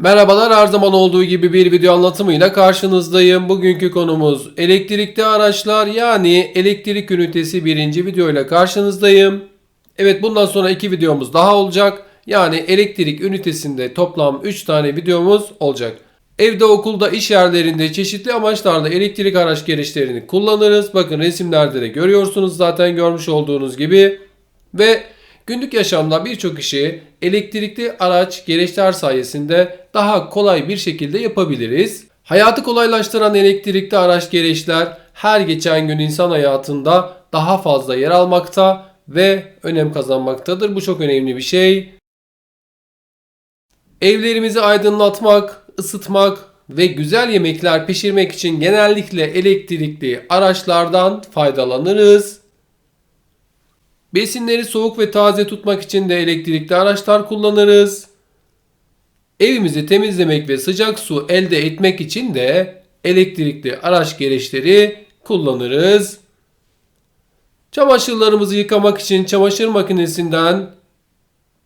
Merhabalar her zaman olduğu gibi bir video anlatımıyla karşınızdayım. Bugünkü konumuz elektrikli araçlar yani elektrik ünitesi birinci video ile karşınızdayım. Evet bundan sonra iki videomuz daha olacak. Yani elektrik ünitesinde toplam 3 tane videomuz olacak. Evde, okulda, iş yerlerinde çeşitli amaçlarla elektrik araç gereçlerini kullanırız. Bakın resimlerde de görüyorsunuz zaten görmüş olduğunuz gibi. Ve günlük yaşamda birçok işi elektrikli araç gereçler sayesinde daha kolay bir şekilde yapabiliriz. Hayatı kolaylaştıran elektrikli araç gereçler her geçen gün insan hayatında daha fazla yer almakta ve önem kazanmaktadır. Bu çok önemli bir şey. Evlerimizi aydınlatmak, ısıtmak ve güzel yemekler pişirmek için genellikle elektrikli araçlardan faydalanırız. Besinleri soğuk ve taze tutmak için de elektrikli araçlar kullanırız. Evimizi temizlemek ve sıcak su elde etmek için de elektrikli araç gereçleri kullanırız. Çamaşırlarımızı yıkamak için çamaşır makinesinden,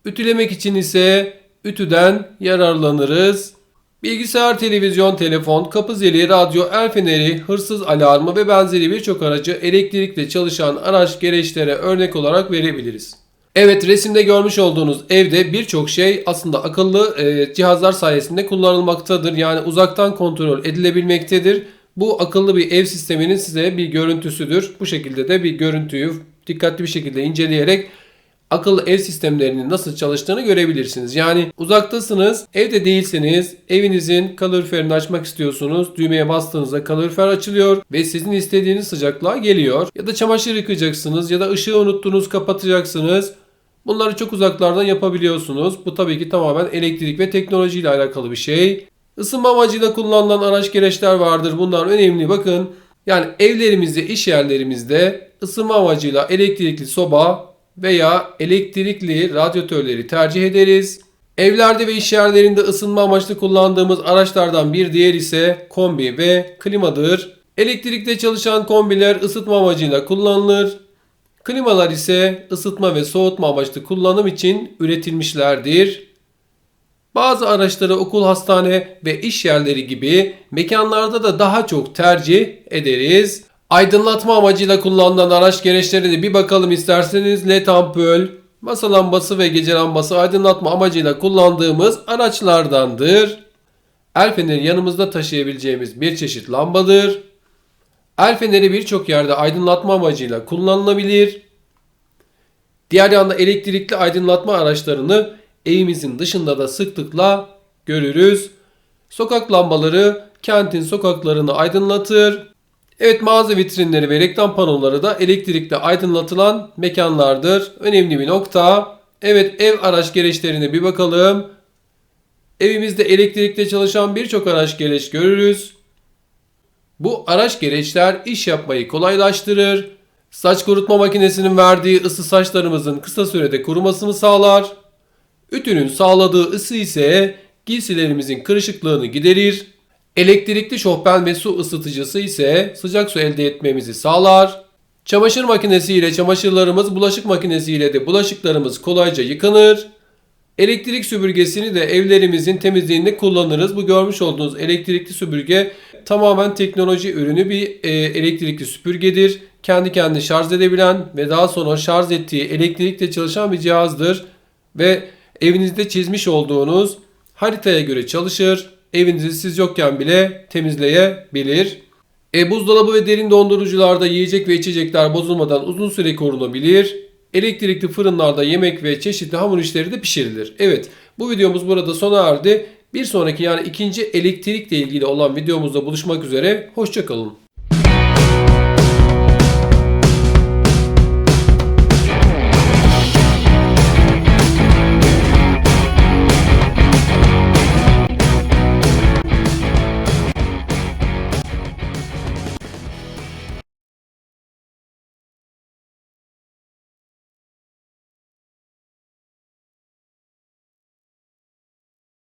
ütülemek için ise ütüden yararlanırız. Bilgisayar, televizyon, telefon, kapı zili, radyo, el feneri, hırsız alarmı ve benzeri birçok aracı elektrikle çalışan araç gereçlere örnek olarak verebiliriz. Evet resimde görmüş olduğunuz evde birçok şey aslında akıllı e, cihazlar sayesinde kullanılmaktadır. Yani uzaktan kontrol edilebilmektedir. Bu akıllı bir ev sisteminin size bir görüntüsüdür. Bu şekilde de bir görüntüyü dikkatli bir şekilde inceleyerek akıllı ev sistemlerinin nasıl çalıştığını görebilirsiniz. Yani uzaktasınız, evde değilseniz evinizin kaloriferini açmak istiyorsunuz. Düğmeye bastığınızda kalorifer açılıyor ve sizin istediğiniz sıcaklığa geliyor. Ya da çamaşır yıkayacaksınız ya da ışığı unuttunuz kapatacaksınız. Bunları çok uzaklardan yapabiliyorsunuz. Bu tabii ki tamamen elektrik ve teknoloji ile alakalı bir şey. Isınma amacıyla kullanılan araç gereçler vardır. Bunlar önemli. Bakın yani evlerimizde, iş yerlerimizde ısınma amacıyla elektrikli soba veya elektrikli radyatörleri tercih ederiz. Evlerde ve iş yerlerinde ısınma amaçlı kullandığımız araçlardan bir diğer ise kombi ve klimadır. Elektrikle çalışan kombiler ısıtma amacıyla kullanılır. Klimalar ise ısıtma ve soğutma amaçlı kullanım için üretilmişlerdir. Bazı araçları okul, hastane ve iş yerleri gibi mekanlarda da daha çok tercih ederiz. Aydınlatma amacıyla kullanılan araç gereçlerine bir bakalım isterseniz led ampul, masa lambası ve gece lambası aydınlatma amacıyla kullandığımız araçlardandır. El feneri yanımızda taşıyabileceğimiz bir çeşit lambadır. El feneri birçok yerde aydınlatma amacıyla kullanılabilir. Diğer yanda elektrikli aydınlatma araçlarını evimizin dışında da sıklıkla görürüz. Sokak lambaları kentin sokaklarını aydınlatır. Evet mağaza vitrinleri ve reklam panoları da elektrikle aydınlatılan mekanlardır. Önemli bir nokta. Evet ev araç gereçlerine bir bakalım. Evimizde elektrikle çalışan birçok araç gereç görürüz. Bu araç gereçler iş yapmayı kolaylaştırır. Saç kurutma makinesinin verdiği ısı saçlarımızın kısa sürede kurumasını sağlar. Ütünün sağladığı ısı ise giysilerimizin kırışıklığını giderir. Elektrikli şofben ve su ısıtıcısı ise sıcak su elde etmemizi sağlar. Çamaşır makinesi ile çamaşırlarımız, bulaşık makinesi ile de bulaşıklarımız kolayca yıkanır. Elektrik süpürgesini de evlerimizin temizliğinde kullanırız. Bu görmüş olduğunuz elektrikli süpürge tamamen teknoloji ürünü bir e, elektrikli süpürgedir. Kendi kendini şarj edebilen ve daha sonra şarj ettiği elektrikle çalışan bir cihazdır. Ve evinizde çizmiş olduğunuz haritaya göre çalışır. Evinizi siz yokken bile temizleyebilir. E, buzdolabı ve derin dondurucularda yiyecek ve içecekler bozulmadan uzun süre korunabilir. Elektrikli fırınlarda yemek ve çeşitli hamur işleri de pişirilir. Evet bu videomuz burada sona erdi. Bir sonraki yani ikinci elektrikle ilgili olan videomuzda buluşmak üzere. Hoşçakalın.